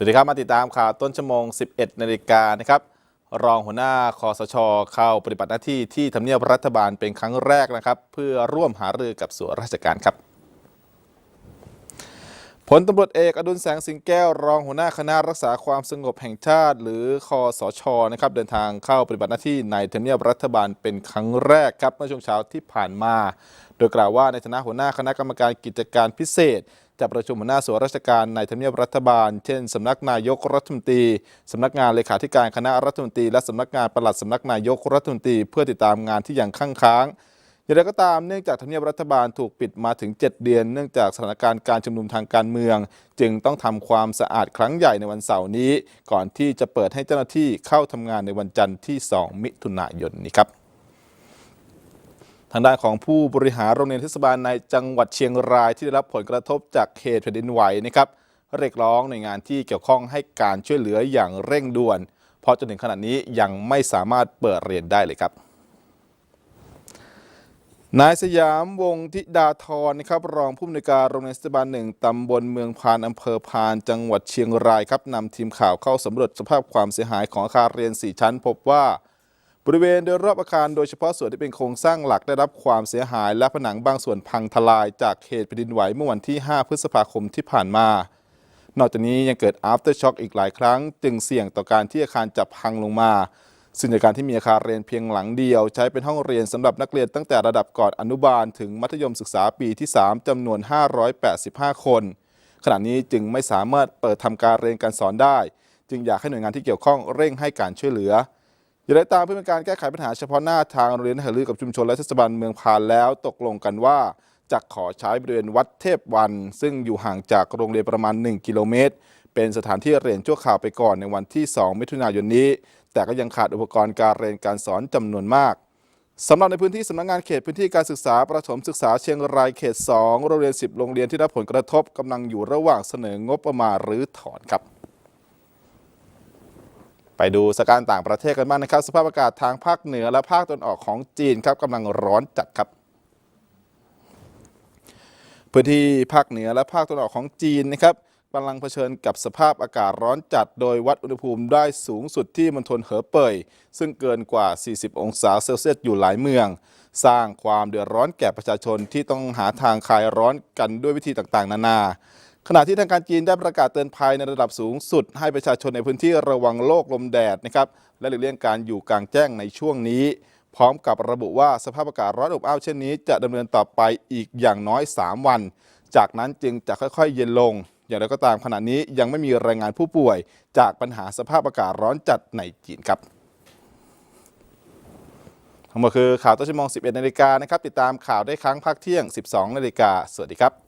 สวัสดีครับ มาติดตามข่าวต้นชั่วโมง 11 นาฬิกานะครับ รองหัวหน้าคอสช เข้าปฏิบัติหน้าที่ที่ทำเนียบรัฐบาลเป็นครั้งแรกนะครับ เพื่อร่วมหารือกับส่วนราชการครับผลตำรวจเอกอดุลแสงสิงแก้ว รองหัวหน้าคณะรักษาความสงบแห่งชาติ หรือคอสชนะครับเดินทางเข้าปฏิบัติหน้าที่ในทำเนียบรัฐบาลเป็นครั้งแรกครับเมื่อช่วงเช้าที่ผ่านมา โดยกล่าวว่าในฐานะหัวหน้าคณะกรรมการกิจการพิเศษ จะประชุมหัวหน้าส่วนราชการในทำเนียบรัฐบาล เช่นสำนักนายกรัฐมนตรีสำนักงานเลขาธิการคณะรัฐมนตรี และสำนักงานปลัดสำนักนายกรัฐมนตรี เพื่อติดตามงานที่ยังค้างค้างอย่างไรก็ตามเนื่องจากทำเนียบรัฐบาลถูกปิดมาถึง 7 เดือน เนื่องจากสถานการณ์การชุมนุมทางการเมือง จึงต้องทำความสะอาดครั้งใหญ่ในวันเสาร์นี้ ก่อนที่จะเปิดให้เจ้าหน้าที่เข้าทำงานในวันจันทร์ที่ 2 มิถุนายนนี้ครับ ทางด้านของผู้บริหารโรงเรียนเทศบาลในจังหวัดเชียงรายที่ได้รับผลกระทบจากเหตุแผ่นดินไหวนะครับเรียกร้องหน่วยงานที่เกี่ยวข้องให้การช่วยเหลืออย่างเร่งด่วน เพราะจนถึงขณะนี้ยังไม่สามารถเปิดเรียนได้เลยครับนายสยามวงธิดาธรนะครับรองผู้อำนวยการโรงเรียนเทศบาลหนึ่งตำบลเมืองพานอำเภอพาน จังหวัดเชียงรายครับนำทีมข่าวเข้าสำรวจสภาพความเสียหายของอาคารเรียน 4 ชั้น พบว่า บริเวณโดยรอบอาคารโดยเฉพาะส่วนที่เป็นโครงสร้างหลักได้รับความเสียหาย และผนังบางส่วนพังทลายจากเหตุแผ่นดินไหวเมื่อวันที่ 5 พฤษภาคมที่ผ่านมา นอกจากนี้ยังเกิด after shock อีกหลายครั้ง จึงเสี่ยงต่อการที่อาคารจะพังลงมา ซึ่งในกการที่มีอาคารเรียนเพียงหลังเดียว ใช้เป็นห้องเรียนสำหรับนักเรียนตั้งแต่ระดับก่อนอนุบาล ถึงมัธยมศึกษาปีที่ 3จำนวน 585 คน ขณะนี้จึงไม่สามารถเปิดทำการเรียนการสอนได้ จึงอยากให้หน่วยงานที่เกี่ยวข้องเร่งให้การช่วยเหลือ อย่างไรตามเพื่อเป็นการแก้ไขปัญหาเฉพาะหน้าทางโรงเรียนหารือกับชุมชนและเทศบาลเมืองพานแล้วตกลงกันว่าจะขอใช้บริเวณวัดเทพวัน ซึ่งอยู่ห่างจากโรงเรียนประมาณ 1 กิโลเมตร เป็นสถานที่เรียนชั่วคราวไปก่อนในวันที่ 2 มิถุนายนนี้ แต่ก็ยังขาดอุปกรณ์การเรียนการสอนจำนวนมากสำหรับในพื้นที่สำนักงานเขตพื้นที่การศึกษาประถมศึกษาเชียงรายเขต 2 โรงเรียน 10 โรงเรียนที่ได้รับผลกระทบกำลังอยู่ระหว่างเสนองบประมาณหรือถอนครับ ไปดูสถานการณ์ต่างประเทศกันบ้างนะครับ สภาพอากาศทางภาคเหนือและภาคตะวันออกของจีนครับกำลังร้อนจัดครับพื้นที่ภาคเหนือและภาคตะวันออกของจีนนะครับกำลังเผชิญกับสภาพอากาศร้อนจัด โดยวัดอุณหภูมิได้สูงสุดที่มณฑลเหอเป่ย ซึ่งเกินกว่า 40 องศาเซลเซียสอยู่หลายเมือง สร้างความเดือดร้อนแก่ประชาชนที่ต้องหาทางคลายร้อนกันด้วยวิธีต่างๆ นานา ขณะที่ทางการจีนได้ประกาศเตือนภัยในระดับสูงสุด ให้ประชาชนในพื้นที่ระวังโรคลมแดดนะครับและหลีกเลี่ยงการอยู่กลางแจ้งในช่วงนี้ พร้อมกับระบุว่าสภาพอากาศร้อนอบอ้าวเช่นนี้ จะดำเนินต่อไปอีกอย่างน้อย 3 วัน จากนั้นจึงจะค่อยๆ เย็นลง อย่างไรก็ตามขณะนี้ยังไม่มีรายงานผู้ป่วย จากปัญหาสภาพอากาศร้อนจัดในจีนครับทั้งหมดคือข่าวต้นชั่วโมง 11 นาฬิกานะครับ ติดตามข่าวได้ครั้งภาคเที่ยง 12 นาฬิกา สวัสดีครับ